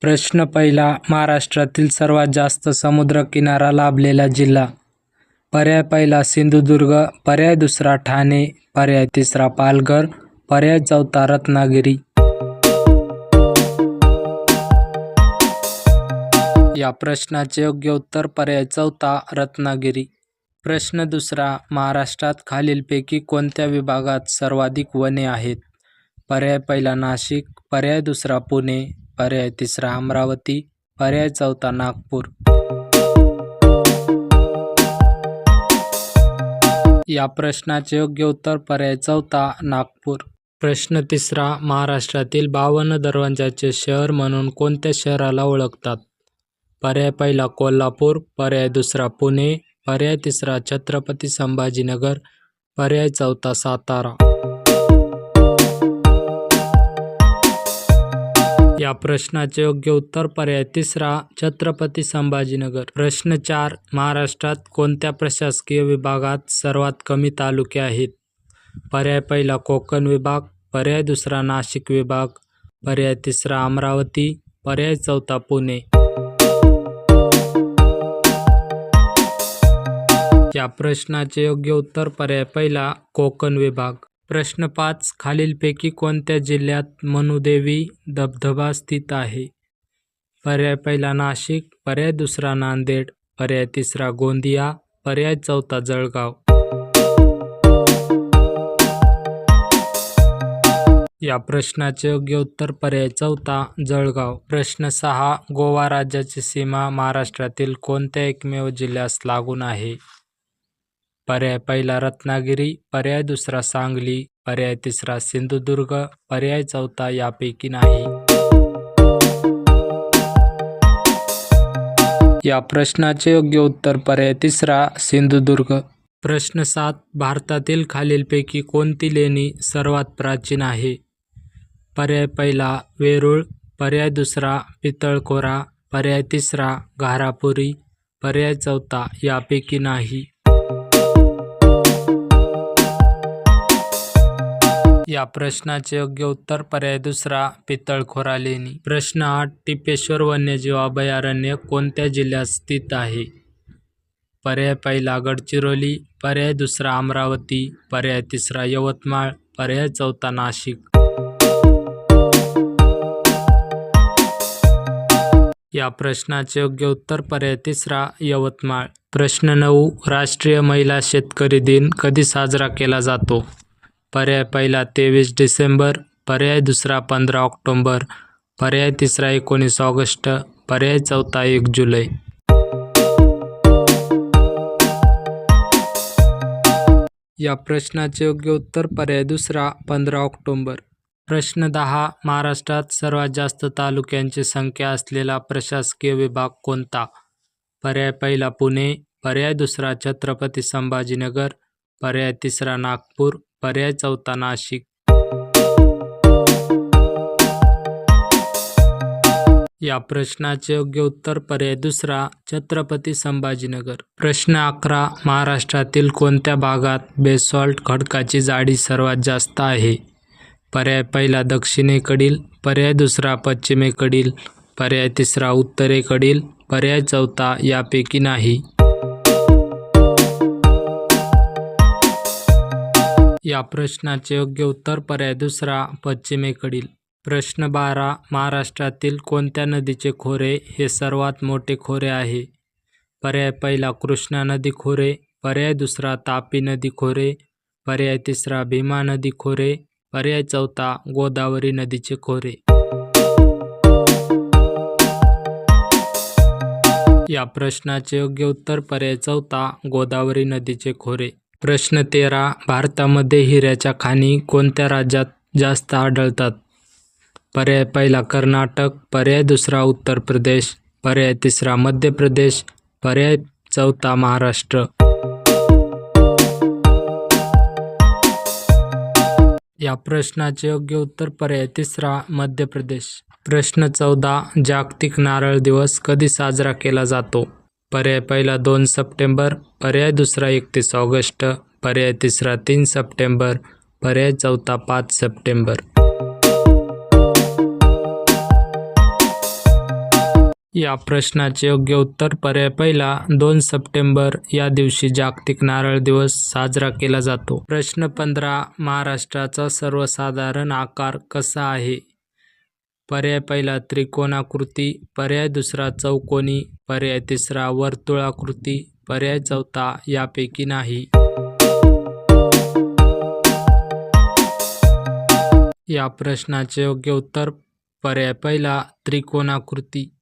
प्रश्न पहिला महाराष्ट्रातील सर्वात जास्त समुद्रकिनारा लाभलेला जिल्हा. पर्याय पहिला सिंधुदुर्ग. पर्याय दुसरा ठाणे. पर्याय तिसरा पालघर. पर्याय चौथा रत्नागिरी. या प्रश्नाचे योग्य उत्तर पर्याय चौथा रत्नागिरी. प्रश्न दुसरा महाराष्ट्रात खालीलपैकी कोणत्या विभागात सर्वाधिक वने आहेत? पर्याय पहिला नाशिक. पर्याय दुसरा पुणे. पर्याय तिसरा अमरावती पर्याय चौथा नागपूर. या प्रश्नाचे योग्य उत्तर पर्याय चौथा नागपूर. प्रश्न तिसरा महाराष्ट्रातील बावन्न दरवाजाचे शहर म्हणून कोणत्या शहराला ओळखतात? पर्याय पहिला कोल्हापूर. पर्याय दुसरा पुणे. पर्याय तिसरा छत्रपती संभाजीनगर. पर्याय चौथा सातारा. या प्रश्नाचे योग्य उत्तर पर्याय तिसरा छत्रपती संभाजीनगर. प्रश्न चार महाराष्ट्रात कोणत्या प्रशासकीय विभागात सर्वात कमी तालुके आहेत? पर्याय पहिला कोकण विभाग. पर्याय दुसरा नाशिक विभाग. पर्याय तिसरा अमरावती. पर्याय चौथा पुणे. या प्रश्नाचे योग्य उत्तर पर्याय पहिला कोकण विभाग. प्रश्न पाच खालीलपैकी कोणत्या जिल्ह्यात मनुदेवी धबधबा स्थित आहे? पर्याय पहिला नाशिक पर्याय दुसरा नांदेड पर्याय तिसरा गोंदिया पर्याय चौथा जळगाव. या प्रश्नाचे योग्य उत्तर पर्याय चौथा जळगाव. प्रश्न सहा गोवा राज्याची सीमा महाराष्ट्रातील कोणत्या एकमेव जिल्ह्यास लागून आहे? पर्याय पहिला रत्नागिरी पर्याय दुसरा सांगली पर्याय तिसरा सिंधुदुर्ग पर्याय चौथा यापैकी नाही. या प्रश्नाचे योग्य उत्तर पर्याय तिसरा सिंधुदुर्ग. प्रश्न सात भारतातील खालीलपैकी कोणती लेणी सर्वात प्राचीन आहे? पर्याय पहिला वेरूळ पर्याय दुसरा पितळखोरा पर्याय तिसरा घारापुरी पर्याय चौथा यापैकी नाही. या प्रश्नाचे योग्य उत्तर पर्याय दुसरा पितळखोरा लेणी प्रश्न आठ टिपेश्वर वन्यजीव अभयारण्य कोणत्या जिल्ह्यात स्थित आहे? पर्याय पहिला गडचिरोली. पर्याय दुसरा अमरावती. पर्याय तिसरा यवतमाळ. पर्याय चौथा नाशिक. या प्रश्नाचे योग्य उत्तर पर्याय तिसरा यवतमाळ. प्रश्न नऊ राष्ट्रीय महिला शेतकरी दिन कधी साजरा केला जातो? पर्याय पहिला तेवीस डिसेंबर पर्याय दुसरा पंधरा ऑक्टोंबर पर्याय तिसरा एकोणीस ऑगस्ट पर्याय चौथा एक जुलै. या प्रश्नाचे योग्य उत्तर पर्याय दुसरा पंधरा ऑक्टोंबर. प्रश्न दहा महाराष्ट्रात सर्वात जास्त तालुक्यांची संख्या असलेला प्रशासकीय विभाग कोणता? पर्याय पहिला पुणे पर्याय दुसरा छत्रपती संभाजीनगर पर्याय तिसरा नागपूर पर्याय चौथा नाशिक या प्रश्नाचे योग्य उत्तर पर्याय दुसरा छत्रपती संभाजीनगर. प्रश्न अकरा महाराष्ट्रातील कोणत्या भागात बेसॉल्ट खडकाची जाडी सर्वात जास्त आहे? पर्याय पहिला दक्षिणेकडील. पर्याय दुसरा पश्चिमेकडील. पर्याय तिसरा उत्तरेकडील. पर्याय चौथा यापैकी नाही. या प्रश्नाचे योग्य उत्तर पर्याय दुसरा पश्चिमेकडील. प्रश्न बारा महाराष्ट्रातील कोणत्या नदीचे खोरे हे सर्वात मोठे खोरे आहे? पर्याय पहिला कृष्णा नदी खोरे. पर्याय दुसरा तापी नदी खोरे. पर्याय तिसरा भीमा नदी खोरे. पर्याय चौथा गोदावरी नदीचे खोरे. या प्रश्नाचे योग्य उत्तर पर्याय चौथा गोदावरी नदीचे खोरे. प्रश्न तेरा भारतामध्ये हिऱ्याच्या खाणी कोणत्या राज्यात जास्त आढळतात? पर्याय पहिला कर्नाटक. पर्याय दुसरा उत्तर प्रदेश. पर्याय तिसरा मध्य प्रदेश. पर्याय चौथा महाराष्ट्र. या प्रश्नाचे योग्य उत्तर पर्याय तिसरा मध्य प्रदेश. प्रश्न चौदा जागतिक नारळ दिवस कधी साजरा केला जातो? पर्याय पहिला दोन सप्टेंबर पर्याय दुसरा एकतीस ऑगस्ट पर्याय तिसरा तीन सप्टेंबर पर्याय चौथा पाच सप्टेंबर. या प्रश्नाचे योग्य उत्तर पर्याय पहिला दोन सप्टेंबर या दिवशी जागतिक नारळ दिवस साजरा केला जातो. प्रश्न पंधरा महाराष्ट्राचा सर्वसाधारण आकार कसा आहे? पर्याय पहिला त्रिकोणाकृती पर्याय दुसरा चौकोनी पर्याय तिसरा वर्तुळाकृती पर्याय चौथा यापैकी नाही. या प्रश्नाचे योग्य उत्तर पर्याय पहिला त्रिकोणाकृती.